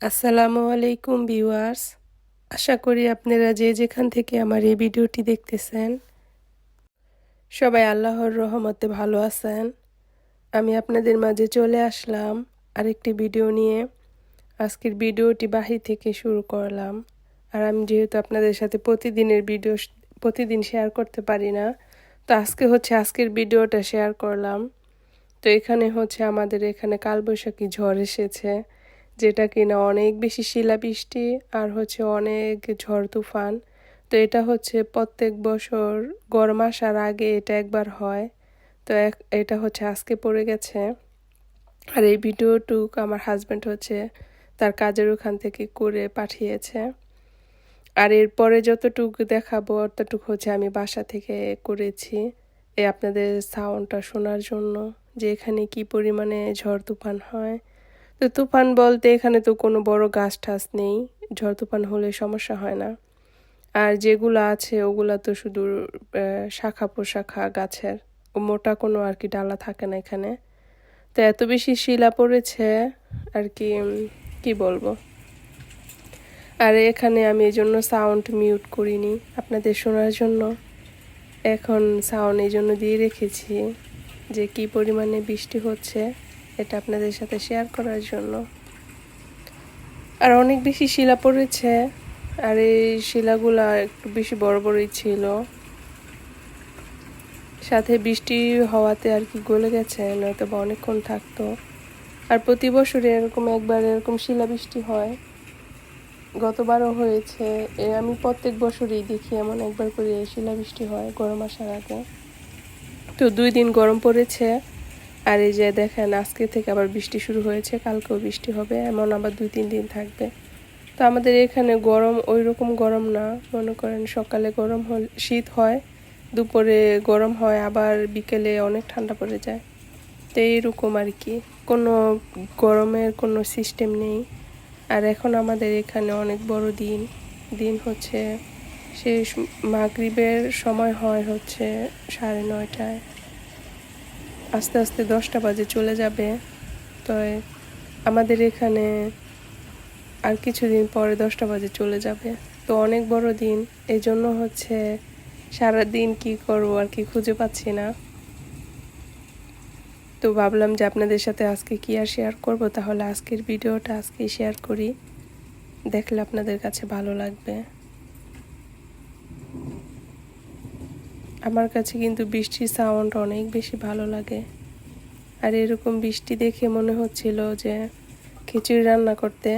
আসসালামু আলাইকুম ভিউয়ার্স। আশা করি আপনারা যে যেখান থেকে আমার এই ভিডিওটি দেখতেছেন, সবাই আল্লাহর রহমতে ভালো আছেন। আমি আপনাদের মাঝে চলে আসলাম আরেকটি ভিডিও নিয়ে। আজকের ভিডিওটি বাহির থেকে শুরু করলাম। আর আমি যেহেতু আপনাদের সাথে প্রতিদিনের ভিডিও প্রতিদিন শেয়ার করতে পারি না, তো আজকে হচ্ছে আজকের ভিডিওটা শেয়ার করলাম। তো এখানে হচ্ছে আমাদের এখানে কালবৈশাখী ঝড় এসেছে। যেটা কিনা অনেক বেশি শিলাবৃষ্টি আর হচ্ছে অনেক ঝড় তুফান। তো এটা হচ্ছে প্রত্যেক বছর গরম আসার আগে এটা একবার হয়। তো এটা হচ্ছে আজকে পড়ে গেছে। আর এই ভিডিওটুক আমার হাজব্যান্ড হচ্ছে তার কাজের ওখান থেকে করে পাঠিয়েছে। আর এরপরে যতটুকু দেখাবো, অতটুকু হচ্ছে আমি বাসা থেকে করেছি। এ আপনাদের সাউন্ডটা শোনার জন্য যে এখানে কি পরিমাণে ঝড় তুফান হয়। তো তুফান বলতে এখানে তো কোনো বড় গাছ টাছ নেই, ঝড় তুফান হলে সমস্যা হয় না। আর যেগুলো আছে ওগুলা তো শুধু শাখা পোশাখা গাছের ও মোটা কোনো আর কি ডালা থাকে না এখানে। তো এত বেশি শিলা পড়েছে আর কি কি বলব? আর এখানে আমি এই জন্য সাউন্ড মিউট করিনি আপনাদের শোনার জন্য। এখন সাউন্ড এই জন্য দিয়ে রেখেছি যে কি পরিমাণে বৃষ্টি হচ্ছে। এটা আপনাদের সাথে শেয়ার করার জন্য। আর অনেক বেশি শিলা পড়েছে, আর এই শিলাগুলা একটু বেশি বড় বড়ই ছিল। সাথে বৃষ্টি হওয়াতে আর কি গলে গেছে নয়তো বা অনেকক্ষণ থাকতো। আর প্রতি বছরে এরকম একবার এরকম শিলা বৃষ্টি হয়। গতবারও হয়েছে, এ আমি প্রত্যেক বছরই দেখি এমন একবার করে শিলাবৃষ্টি হয় গরম আসার আগে। তো দুই দিন গরম পড়েছে আর এই যে দেখেন, আজকে থেকে আবার বৃষ্টি শুরু হয়েছে, কালকেও বৃষ্টি হবে, এমন আবার দুই, তিন দিন থাকবে। তো আমাদের এখানে গরম, ওই রকম গরম না। মনে করেন সকালে গরম হল, শীত হয়, দুপুরে গরম হয়, আবার বিকেলে অনেক ঠান্ডা পড়ে যায়। তো এইরকম আর কি। কোনো গরমের কোনো সিস্টেম নেই। আর এখন আমাদের এখানে অনেক বড় দিন। দিন হচ্ছে শেষ, মাগরিবের সময় হয় হচ্ছে সাড়ে নয়টায়। আস্তে আস্তে দশটা বাজে চলে যাবে। তো আমাদের এখানে আর কিছুদিন পরে দশটা বাজে চলে যাবে। তো অনেক বড় দিন এই জন্য হচ্ছে সারা দিন কি করব আর কি খুঁজে পাচ্ছি না। তো ভাবলাম যে আপনাদের সাথে আজকে কি আর শেয়ার করব, তাহলে আজকের ভিডিওটা আজকেই শেয়ার করি। দেখলে আপনাদের কাছে ভালো লাগবে। আমার কাছে কিন্তু বৃষ্টির সাউন্ড অনেক বেশি ভালো লাগে। আর এরকম বৃষ্টি দেখে মনে হচ্ছিল যে খিচুড়ি রান্না করতে।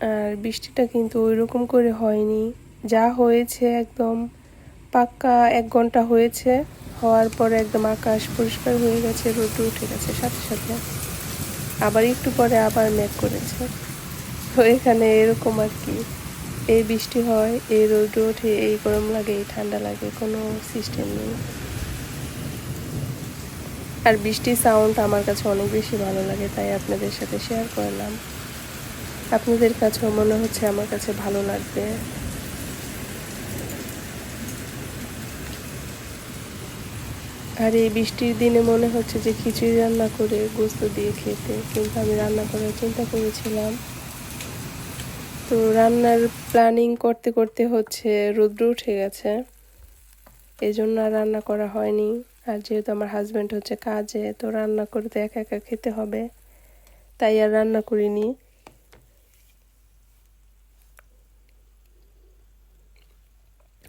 আর বৃষ্টিটা কিন্তু ওই রকম করে হয়নি। যা হয়েছে একদম পাক্কা এক ঘণ্টা হয়েছে। হওয়ার পরে একদম আকাশ পরিষ্কার হয়ে গেছে রোদ উঠে গেছে সাথে সাথে। আবার একটু পরে আবার মেঘ করেছে। তো এখানে এরকম আর কি। এই বৃষ্টি হয়, এই রোদ ওঠে, এই গরম লাগে, এই ঠান্ডা লাগে, কোনো সিস্টেম নেই। আর বৃষ্টির সাউন্ড আমার কাছে অনেক বেশি ভালো লাগে, তাই আপনাদের সাথে শেয়ার করলাম। আপনাদের কাছেও মনে হচ্ছে আমার কাছে ভালো লাগবে। আর এই বৃষ্টির দিনে মনে হচ্ছে যে খিচুড়ি রান্না করে গোস্ত দিয়ে খেতে, কিন্তু আমি রান্না করার চিন্তা করেছিলাম। তো রান্নার প্ল্যানিং করতে করতে হচ্ছে রৌদ্র উঠে গেছে। এই জন্য আর রান্না করা হয়নি। আর যেহেতু আমার হাজব্যান্ড হচ্ছে কাজে, তো রান্না করতে একা একা খেতে হবে। তাই আর রান্না করিনি।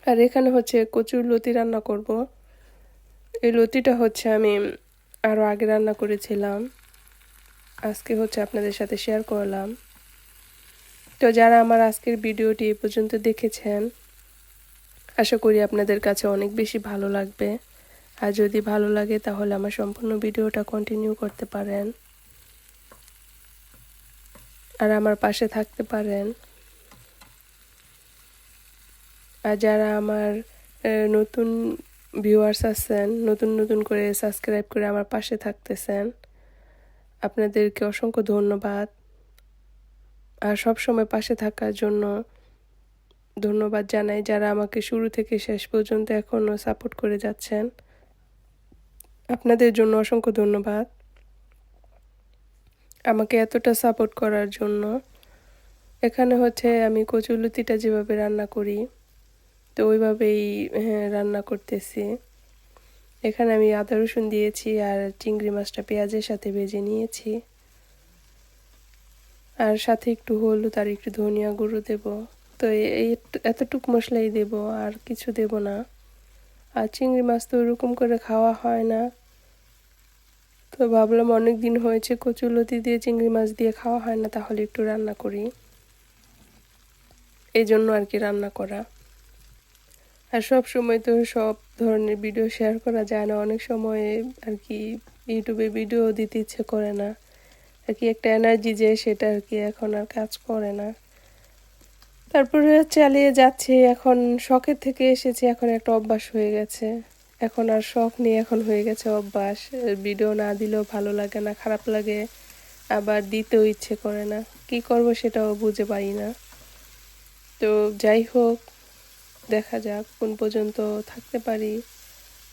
আর এখানে হচ্ছে কচুর লতি রান্না করব। এই লতিটা হচ্ছে আমি আরও আগে রান্না করেছিলাম। আজকে হচ্ছে আপনাদের সাথে শেয়ার করলাম। তো যারা আমার আজকের ভিডিওটি এ পর্যন্ত দেখেছেন, আশা করি আপনাদের কাছে অনেক বেশি ভালো লাগবে। আর যদি ভালো লাগে, তাহলে আমার সম্পূর্ণ ভিডিওটা কন্টিনিউ করতে পারেন। আর আমার পাশে থাকতে পারেন। আর যারা আমার নতুন ভিউয়ার্স আছেন, নতুন নতুন করে সাবস্ক্রাইব করে আমার পাশে থাকতেছেন, আপনাদেরকে অসংখ্য ধন্যবাদ। আর সব সময় পাশে থাকার জন্য ধন্যবাদ জানাই যারা আমাকে শুরু থেকে শেষ পর্যন্ত এখনও সাপোর্ট করে যাচ্ছেন। আপনাদের জন্য অসংখ্য ধন্যবাদ। আমাকে এতটা সাপোর্ট করার জন্য। এখানে হচ্ছে আমি কচুলুতিটা যেভাবে রান্না করি তো ওইভাবেই হ্যাঁ, রান্না করতেছি। এখানে আমি আদা রসুন দিয়েছি আর চিংড়ি মাছটা পেঁয়াজের সাথে ভেজে নিয়েছি। আর সাথে একটু হলুদ আর একটু ধনিয়া গুঁড়ো দেব। তো এই এতটুক মশলাই দেব আর কিছু দেব না। আর চিংড়ি মাছ তো ওরকম করে খাওয়া হয় না। তো ভাবলাম অনেক দিন হয়েছে কচুলতি দিয়ে চিংড়ি মাছ দিয়ে খাওয়া হয় না, তাহলে একটু রান্না করি। এই জন্য আর কি রান্না করা। আর সব সময় তো সব ধরনের ভিডিও শেয়ার করা যায় না, অনেক সময় আর কি ইউটিউবে ভিডিও দিতে ইচ্ছে করে না। আর কি একটা এনার্জি যে সেটা আর কি এখন আর কাজ করে না। তারপরে চালিয়ে যাচ্ছে, এখন শখের থেকে এসেছে, এখন একটা অভ্যাস হয়ে গেছে। এখন আর শখ নিয়ে এখন হয়ে গেছে অভ্যাস। ভিডিও না দিলেও ভালো লাগে না, খারাপ লাগে, আবার দিতেও ইচ্ছে করে না। কি করব সেটাও বুঝে পাই না। তো যাই হোক, দেখা যাক, কোন পর্যন্ত থাকতে পারি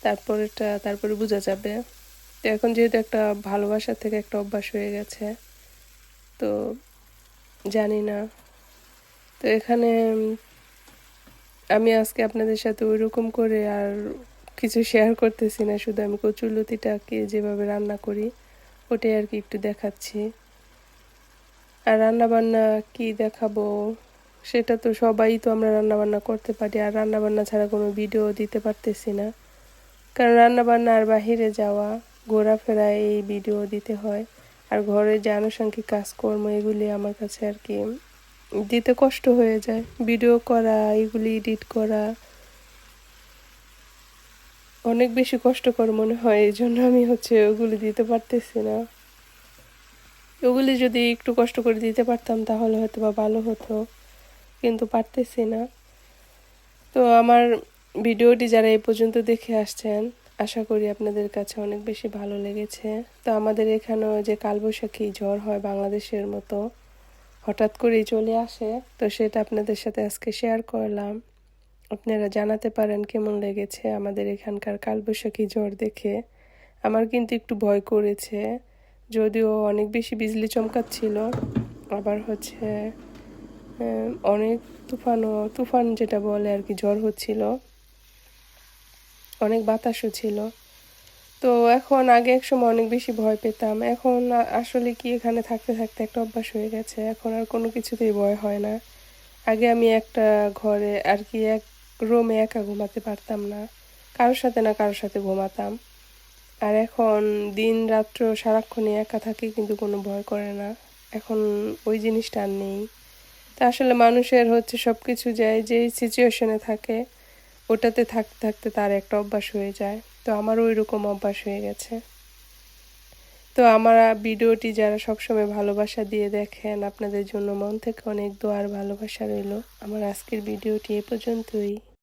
তারপরেটা তারপরে বোঝা যাবে। তো এখন যেহেতু একটা ভালোবাসা থেকে একটা অভ্যাস হয়ে গেছে, তো জানি না। তো এখানে আমি আজকে আপনাদের সাথে ওই রকম করে আর কিছু শেয়ার করতেছি না, শুধু আমি কচুরলতিটাকে যেভাবে রান্না করি, ওটাই আর কি একটু দেখাচ্ছি। আর রান্না বান্না কি দেখাবো, সেটা তো সবাই তো আমরা রান্না বান্না করতে পারি, আর রান্না বান্না ছাড়া কোনো ভিডিও দিতে পারতেছি না। কারণ রান্না বান্না আর বাহিরে যাওয়া ঘোরাফেরা এই ভিডিও দিতে হয়। আর ঘরে যে আনুষঙ্গিক কাজকর্ম, এগুলি আমার কাছে আর কি দিতে কষ্ট হয়ে যায়। ভিডিও করা, এগুলি এডিট করা অনেক বেশি কষ্টকর মনে হয় এই জন্য আমি হচ্ছে ওগুলি দিতে পারতেছি না। ওগুলি যদি একটু কষ্ট করে দিতে পারতাম, তাহলে হয়তো বা ভালো হতো, কিন্তু পারতেছি না। তো আমার ভিডিওটি যারা এই পর্যন্ত দেখে আসছেন আশা করি আপনাদের কাছে অনেক বেশি ভালো লেগেছে। তো আমাদের এখানেও যে কালবৈশাখী ঝড় হয় বাংলাদেশের মতো, হঠাৎ করেই চলে আসে। তো সেটা আপনাদের সাথে আজকে শেয়ার করলাম। আপনারা জানাতে পারেন কেমন লেগেছে আমাদের এখানকার কালবৈশাখী ঝড় দেখে। আমার কিন্তু একটু ভয় করেছে, যদিও অনেক বেশি বিজলি চমকাচ্ছিল। আবার হচ্ছে অনেক তুফানও, তুফান যেটা বলে আর কি, ঝড় হচ্ছিল। অনেক বাতাসও ছিল। তো এখন আগে এক সময় অনেক বেশি ভয় পেতাম। এখন আসলে কি এখানে থাকতে থাকতে একটা অভ্যাস হয়ে গেছে। এখন আর কোনো কিছুতেই ভয় হয় না। আগে আমি একটা ঘরে আর কি এক রুমে একা ঘুমাতে পারতাম না। কারোর সাথে না কারোর সাথে ঘুমাতাম। আর এখন দিন রাত্র সারাক্ষণই একা থাকি কিন্তু কোনো ভয় করে না। এখন ওই জিনিসটা আর নেই। তা আসলে মানুষের হচ্ছে সব কিছু যায় যেই সিচুয়েশনে থাকে ওটাতে থাকতে থাকতে তার একটা অভ্যাস হয়ে যায়। তো আমারও ওই রকম অভ্যাস হয়ে গেছে। তো আমার ভিডিওটি যারা সবসময় ভালোবাসা দিয়ে দেখেন, আপনাদের জন্য মন থেকে অনেক দোয়ার ভালোবাসা রইল। আমার আজকের ভিডিওটি এ পর্যন্তই।